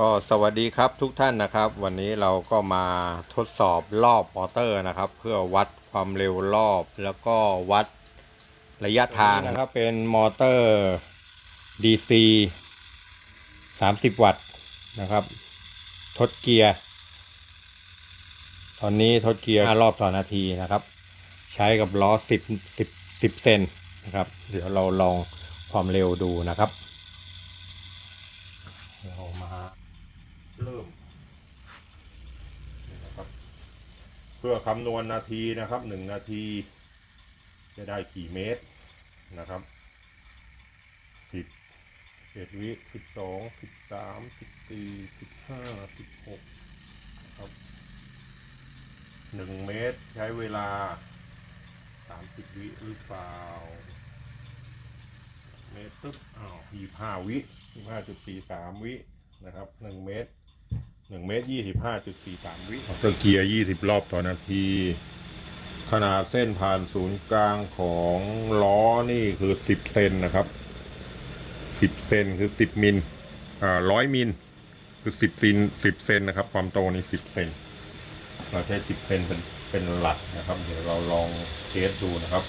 ก็สวัสดีครับทุกท่านนะครับ วันนี้เราก็มาทดสอบรอบมอเตอร์นะครับ เพื่อวัดความเร็วรอบแล้วก็วัดระยะทางนะครับเป็นมอเตอร์ DC 30 วัตต์นะครับ ทดเกียร์ ตอนนี้ทดเกียร์รอบต่อนาทีนะครับ ใช้กับล้อ 10 10 10 เซนนะครับ เดี๋ยวเราลองความเร็วดูนะครับ เรามาเริ่มนี่นะครับ เพื่อคำนวณนาทีนะครับหนึ่งนาที จะได้กี่เมตรนะครับสิบเจ็ดวิสิบสองสิบสามสิบสี่สิบห้าสิบหกครับหนึ่งเมตรใช้เวลาสามสิบวิหรือเปล่า เมตรตึ๊บอ้าวยี่ห้าวิยี่ห้าจุดสี่สามวินะครับหนึ่งเมตร นึ่งเมตรยี่สิบห้าจุดสี่สามวิตะเกียร์ยี่สิบรอบต่อนาที ขนาดเส้นผ่านศูนย์กลางของล้อนี่คือสิบเซนนะครับสิบเซนคือสิบมิลอ่าร้อยมิลคือสิบซินสิบเซนนะครับ ความโตนี่สิบเซนเราใช้สิบเซนเป็นเป็นหลักนะครับ เดี๋ยวเราลองเทสดูนะครับ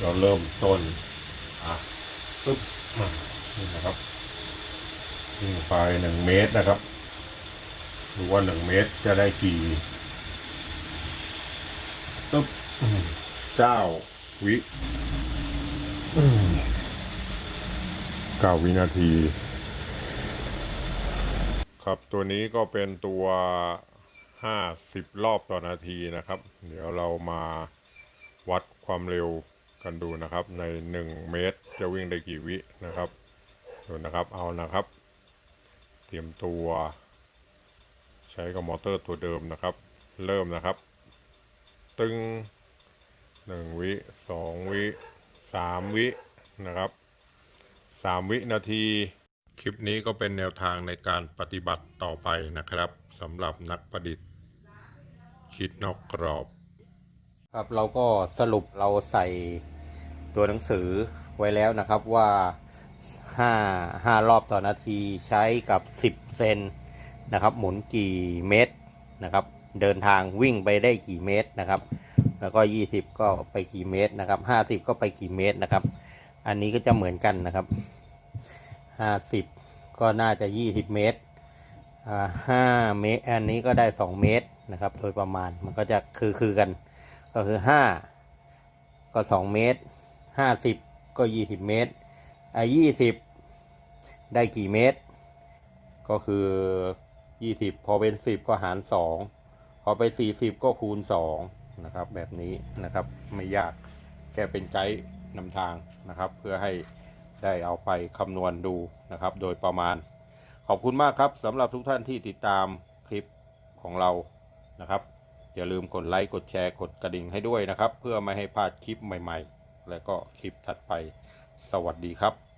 เราเริ่มต้นอะปึ๊บอะนี่นะครับวิ่งไปหนึ่งเมตรนะครับ ดูว่าหนึ่งเมตรจะได้กี่ปึ๊บเก้าวิเก้าวินาที ครับตัวนี้ก็เป็นตัวห้าสิบรอบต่อนาทีนะครับ เดี๋ยวเรามาวัดความเร็วกันดูนะครับ ในหนึ่งเมตรจะวิ่งได้กี่วินะครับดูนะครับเอานะครับ เตรียมตัว ใช้กับมอเตอร์ตัวเดิมนะครับ เริ่มนะครับ ตึงหนึ่งวิสองวิสามวินะครับสามวินาที คลิปนี้ก็เป็นแนวทางในการปฏิบัติต่อไปนะครับสำหรับนักประดิษฐ์ คิดนอกกรอบ ครับเราก็สรุปเราใส่ตัวหนังสือไว้แล้วนะครับว่า 5 5 รอบต่อนาทีใช้กับ 10 เซน นะครับหมุนกี่เมตรนะครับเดินทางวิ่งไปได้กี่เมตรนะครับ แล้วก็ 20 ก็ไปกี่เมตรนะครับ 50 ก็ไปกี่เมตรนะครับ อันนี้ก็จะเหมือนกันนะครับ 50 ก็น่าจะ 20 เมตรอ่า5เมตร อันนี้ก็ได้ 2 เมตรนะครับ โดยประมาณมันก็จะคือคือกัน ก็คือห้าก็สองเมตรห้าสิบก็ยี่สิบเมตรอะยี่สิบได้กี่เมตร ก็คือ ยี่สิบพอเป็นสิบก็หารสองพอไปสี่สิบก็คูณสองนะครับ แบบนี้นะครับไม่ยากแค่เป็นไกด์นำทางนะครับ เพื่อให้ได้เอาไปคำนวณดูนะครับ โดยประมาณ ขอบคุณมากครับสำหรับทุกท่านที่ติดตามคลิปของเรานะครับ อย่าลืมกดไลค์กดแชร์กดกระดิ่งให้ด้วยนะครับ เพื่อไม่ให้พลาดคลิปใหม่ ๆ และก็คลิปถัดไป สวัสดีครับ